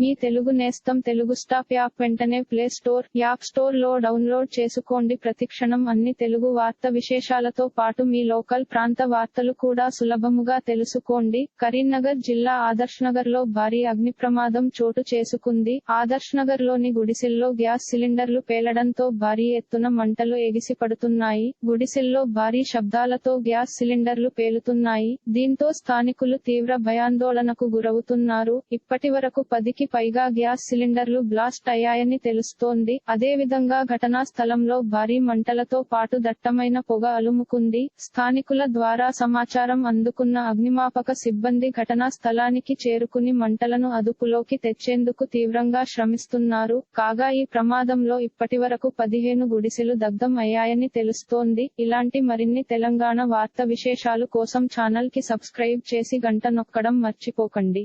మీ తెలుగు నేస్తం Telugu stop app వెంటనే play store app స్టోర్లో డౌన్లోడ్ చేసుకోండి. ప్రతిక్షణం అన్ని తెలుగు వార్త విశేషాలతో పాటు మీ లోకల్ ప్రాంత వార్తలు కూడా సులభముగా తెలుసుకోండి. కరీంనగర్ జిల్లా ఆదర్శ్ నగర్లో భారీ అగ్ని ప్రమాదం చోటు చేసుకుంది. ఆదర్శ్ నగర్లోని గుడిసెల్లో గ్యాస్ సిలిండర్లు పేలడంతో భారీ ఎత్తున మంటలు ఎగిసి పడుతున్నాయి గుడిసెల్లో భారీ శబ్దాలతో గ్యాస్ సిలిండర్లు పేలుతున్నాయి. దీంతో స్థానికులు తీవ్ర భయాందోళనకు గురవుతున్నారు. ఇప్పటి వరకు పదికి పైగా గ్యాస్ సిలిండర్లు బ్లాస్ట్ అయ్యాయని తెలుస్తోంది. అదే విధంగా ఘటనా స్థలంలో భారీ మంటలతో పాటు దట్టమైన పొగ అలుముకుంది. స్థానికుల ద్వారా సమాచారం అందుకున్న అగ్నిమాపక సిబ్బంది ఘటనా స్థలానికి చేరుకుని మంటలను అదుపులోకి తెచ్చేందుకు తీవ్రంగా శ్రమిస్తున్నారు. కాగా ఈ ప్రమాదంలో ఇప్పటివరకు పదిహేను గుడిసెలు దగ్ధం అయ్యాయని తెలుస్తోంది. ఇలాంటి మరిన్ని తెలంగాణ వార్త విశేషాలు కోసం ఛానల్కి సబ్స్క్రైబ్ చేసి గంట నొక్కడం మర్చిపోకండి.